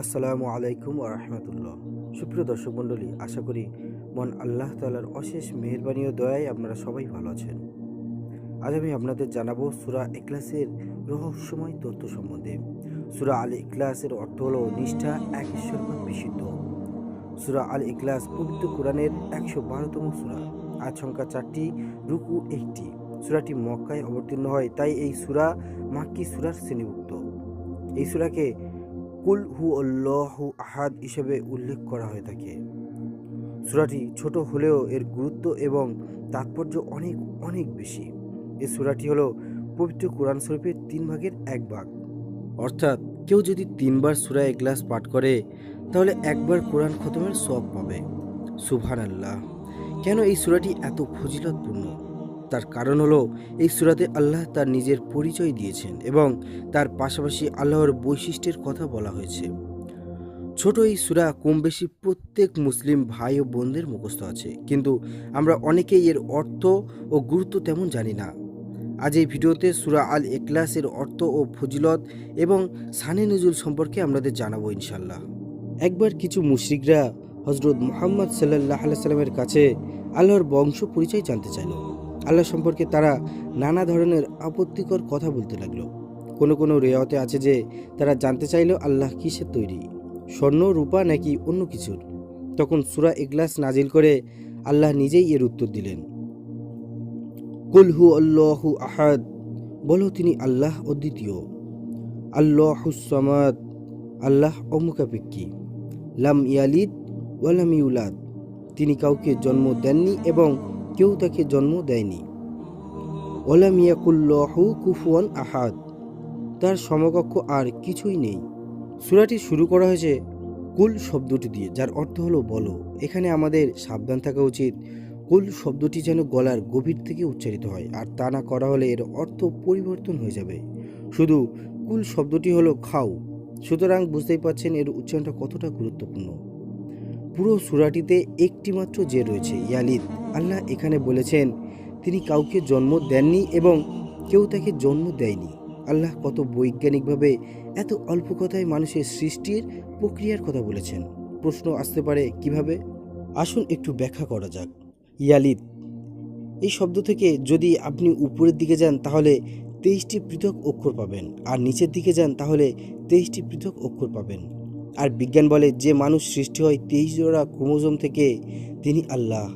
আসসালামু আলাইকুম ও রহমতুল্লাহ। সুপ্রিয় দর্শক মণ্ডলী, আশা করি মন আল্লাহ তালার অশেষ মেহরবানি ও দয়ায় আপনারা সবাই ভালো আছেন। আজ আমি আপনাদের জানাব সুরা এক্লাসের রহস্যময় তথ্য সম্বন্ধে। সুরা আল ইকলাসের অর্থ হল নিষ্ঠা, এক ঈশ্বরভাগ বিশুদ্ধ। সুরা আল ইকলাস পবিত্র কোরআনের একশো বারোতম সুরা। সংখ্যা চারটি, রুকু একটি। সুরাটি মক্কায় অবতীর্ণ হয়, তাই এই সুরা মাক্কি সুরার শ্রেণীভুক্ত। এই সুরাকে কুল হু আল্লাহু আহাদ হিসেবে উল্লেখ করা হয়ে থাকে। সূরাটি ছোট হলেও এর গুরুত্ব এবং তাৎপর্য অনেক অনেক বেশি। এই সূরাটি হলো পবিত্র কোরআন শরীফের তিন ভাগের এক ভাগ। অর্থাৎ কেউ যদি তিনবার সূরা এগলাস পাঠ করে, তাহলে একবার কোরআন খতমের সব পাবে। সুবহান আল্লাহ কেন এই সূরাটি এত ফজিলতপূর্ণ? তার কারণ হলো এই সুরাতে আল্লাহ তার নিজের পরিচয় দিয়েছেন এবং তার পাশাপাশি আল্লাহর বৈশিষ্ট্যের কথা বলা হয়েছে। ছোট এই সুরা কম বেশি প্রত্যেক মুসলিম ভাই ও বোনদের মুখস্থ আছে, কিন্তু আমরা অনেকেই এর অর্থ ও গুরুত্ব তেমন জানি না। আজ এই ভিডিওতে সুরা আল এক্লাসের অর্থ ও ফজিলত এবং সানে নজুল সম্পর্কে আমাদের জানাব ইনশাল্লাহ একবার কিছু মুশরিকরা হজরত মোহাম্মদ সাল্লাহ সাল্লামের কাছে আল্লাহর বংশ পরিচয় জানতে চাইল। আল্লাহ সম্পর্কে তারা নানা ধরনের আপত্তিকর কথা বলতে লাগল। কোনো কোনো রেওয়াতে আছে যে, তারা জানতে চাইল আল্লাহ কিসের তৈরি? স্বর্ণ, রূপা নাকি অন্য কিছুর? তখন সুরা এগলাস নাজিল করে আল্লাহ নিজেই এর উত্তর দিলেন। কুলহু আল্লাহু আহাদ, বলো তিনি আল্লাহ অদ্বিতীয়। আল্লাহুসামাদ আল্লাহ অমুখাপেক্ষী। লাম ইয়ালিদ ওয়ালাম ইউলাদ, তিনি কাউকে জন্ম দেননি এবং কেউ তাকে জন্ম দেয়নি। ওলাম ইয়াকুল্লাহু কুফুয়ান আহাদ। তার সমকক্ষ আর কিছুই নেই। সূরাটি শুরু করা হয়েছে কুল শব্দটি দিয়ে, যার অর্থ হলো বলো। এখানে আমাদের সাবধান থাকা উচিত। কুল শব্দটি যেন গলার গভীর থেকে উচ্চারিত হয়, আর তা না করা হলে এর অর্থ পরিবর্তন হয়ে যাবে। শুধু কুল শব্দটি হলো খাও। সুতরাং বুঝতেই পারছেন এর উচ্চারণটা কতটা গুরুত্বপূর্ণ। পুরো সুরাটিতে একটিমাত্র যে রয়েছে, ইয়ালিদ। আল্লাহ এখানে বলেছেন, তিনি কাউকে জন্ম দেননি এবং কেউ তাকে জন্ম দেয়নি। আল্লাহ কত বৈজ্ঞানিকভাবে এত অল্প কথায় মানুষের সৃষ্টির প্রক্রিয়ার কথা বলেছেন। প্রশ্ন আসতে পারে কীভাবে? আসুন একটু ব্যাখ্যা করা যাক। ইয়ালিদ, এই শব্দ থেকে যদি আপনি উপরের দিকে যান, তাহলে তেইশটি পৃথক অক্ষর পাবেন, আর নিচের দিকে যান, তাহলে তেইশটি পৃথক অক্ষর পাবেন। আর বিজ্ঞান বলে যে মানুষ সৃষ্টি হয় তেইশ জোড়া ক্রোমোজোম থেকে, তিনি আল্লাহ।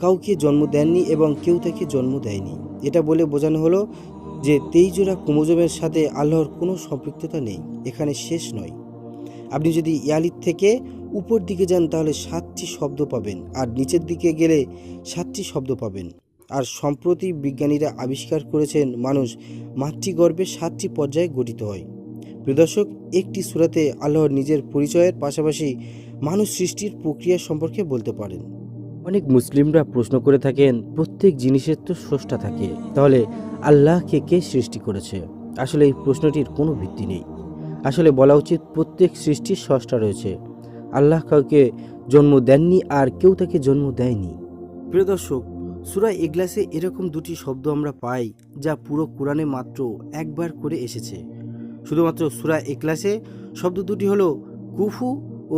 কাউকে জন্ম দেননি এবং কেউ তাকে জন্ম দেয়নি। এটা বলে বোঝানো হলো যে তেইশ জোড়া ক্রোমোজোমের সাথে আল্লাহর কোনো সম্পৃক্ততা নেই, এখানে শেষ নয়। আপনি যদি ইয়ালিদ থেকে উপর দিকে যান, তাহলে সাতটি শব্দ পাবেন, আর নিচের দিকে গেলে সাতটি শব্দ পাবেন। আর সম্প্রতি বিজ্ঞানীরা আবিষ্কার করেছেন, মানুষ মাতৃগর্ভে সাতটি পর্যায়ে গঠিত হয়। প্রদর্শক একটি সুরাতে আল্লাহর নিজের পরিচয়ের পাশাপাশি মানুষ সৃষ্টির প্রক্রিয়া সম্পর্কে বলতে পারেন। অনেক মুসলিমরা প্রশ্ন করে থাকেন প্রত্যেক জিনিসের তো স্রষ্টা থাকে তাহলে আল্লাহকে কে সৃষ্টি করেছে? আসলে এই প্রশ্নটির কোনো ভিত্তি নেই। আসলে বলা উচিত প্রত্যেক সৃষ্টির স্রষ্টা রয়েছে। আল্লাহ কাউকে জন্ম দেননি আর কেউ তাকে জন্ম দেয়নি। প্রিয় দর্শক সুরা এগলাসে এরকম দুটি শব্দ আমরা পাই যা পুরো কোরআনে মাত্র একবার করে এসেছে। শুধুমাত্র সুরা এক্লাসে শব্দ দুটি হলো কুফু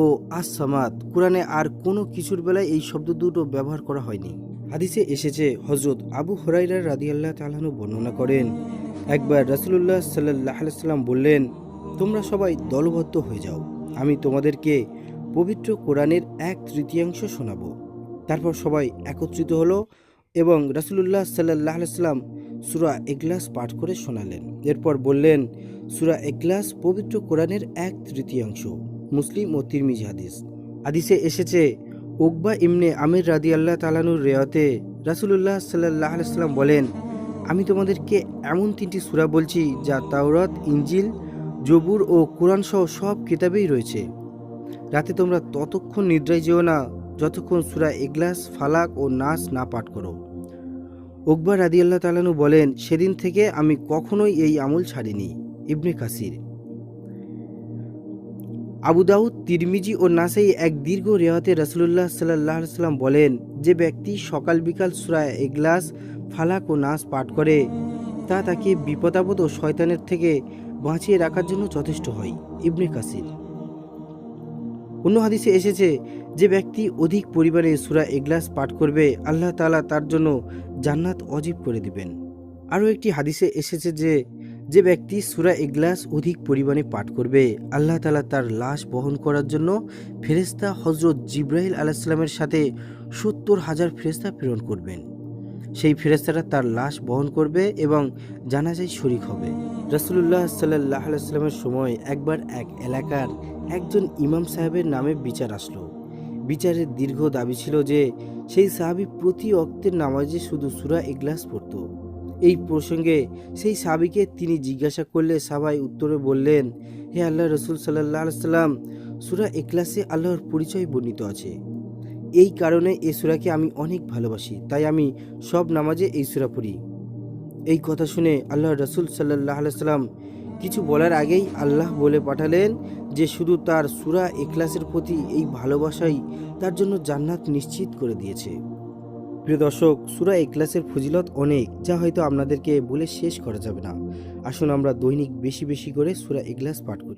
ও আসামাত কোরআনে আর কোনো কিছুর বেলায় এই শব্দ দুটো ব্যবহার করা হয়নি। হাদিসে এসেছে হজরত আবু হরাইরা রাদিয়াল্লাহ তালাহনু বর্ণনা করেন, একবার রাসুলুল্লাহ সাল্লাহ বললেন, তোমরা সবাই দলবদ্ধ হয়ে যাও, আমি তোমাদেরকে পবিত্র কোরআনের এক তৃতীয়াংশ শোনাবো। তারপর সবাই একত্রিত হলো এবং রাসুলুল্লাহ সাল্লাহ সাল্লাম সুরা এগলাস পাঠ করে শোনালেন। এরপর বললেন, সুরা এগলাস পবিত্র কোরআনের এক তৃতীয়াংশ, মুসলিম ও তিরমিজি হাদিস। হাদিসে এসেছে ওকবা ইমনে আমির রাদি আল্লাহ তালানুর রেওয়াতে রাসুলুল্লাহ সাল্লাহ সাল্লাম বলেন, আমি তোমাদেরকে এমন তিনটি সুরা বলছি, যা তাওরাত ইঞ্জিল জবুর ও কোরআন সহ সব কিতাবেই রয়েছে। রাতে তোমরা ততক্ষণ নিদ্রায় যেও না, যতক্ষণ সুরা এগলাস ফালাক ও নাস না পাঠ করো। আকবর রাদি আল্লাহ তালানু বলেন, সেদিন থেকে আমি কখনোই এই আমল ছাড়িনি। ইবনে কাসির। আবু দাউদ, তিরমিজি ও নাসাই এক দীর্ঘ রেওয়াতে রসুল্লাহ সাল্লাহ সাল্লাম বলেন, যে ব্যক্তি সকাল বিকাল সুরায় এগলাস ফালাক ও নাস পাঠ করে, তা তাকে বিপদাপদ ও শয়তানের থেকে বাঁচিয়ে রাখার জন্য যথেষ্ট হয়। ইবনে কাসির। অন্য হাদিসে এসেছে, যে ব্যক্তি অধিক পরিবারে সুরা এগলাস পাঠ করবে, আল্লাহ তালা তার জন্য জান্নাত অজীব করে দিবেন। আরও একটি হাদিসে এসেছে যে যে ব্যক্তি সুরা এগলাস অধিক পরিমাণে পাঠ করবে, আল্লাহ তাআলা তার লাশ বহন করার জন্য ফেরেস্তা হজরত জিব্রাহিল আলাহিসাল্লামের সাথে সত্তর হাজার ফেরেস্তা প্রেরণ করবেন। সেই ফেরেস্তারা তার লাশ বহন করবে এবং জানাজায় শরিক হবে। রসুল্লাহ সাল্লাহ আলাইস্লামের সময় একবার এক এলাকার একজন ইমাম সাহেবের নামে বিচার আসলো। বিচারের দীর্ঘ দাবি ছিল যে সেই সাহাবি প্রতি অক্তের নামাজে শুধু সুরা এগলাস পড়ত। এই প্রসঙ্গে সেই সাহাবিকে তিনি জিজ্ঞাসা করলে সবাই উত্তরে বললেন, হে আল্লাহ রসুল সাল্লাহ সাল্লাম সুরা এখলাসে আল্লাহর পরিচয় বর্ণিত আছে। এই কারণে এই সুরাকে আমি অনেক ভালোবাসি, তাই আমি সব নামাজে এই সুরা পড়ি। এই কথা শুনে আল্লাহ রসুল সাল্লাহ সাল্লাম কিছু বলার আগেই আল্লাহ বলে পাঠালেন যে শুধু তার সুরা এখলাসের প্রতি এই ভালোবাসাই তার জন্য জান্নাত নিশ্চিত করে দিয়েছে। প্রিয় দর্শক, সুরা এখলাসের ফজিলত অনেক, যা হয়তো আপনাদেরকে বলে শেষ করা যাবে না। আসুন আমরা দৈনিক বেশি বেশি করে সুরা এখলাস পাঠ করি।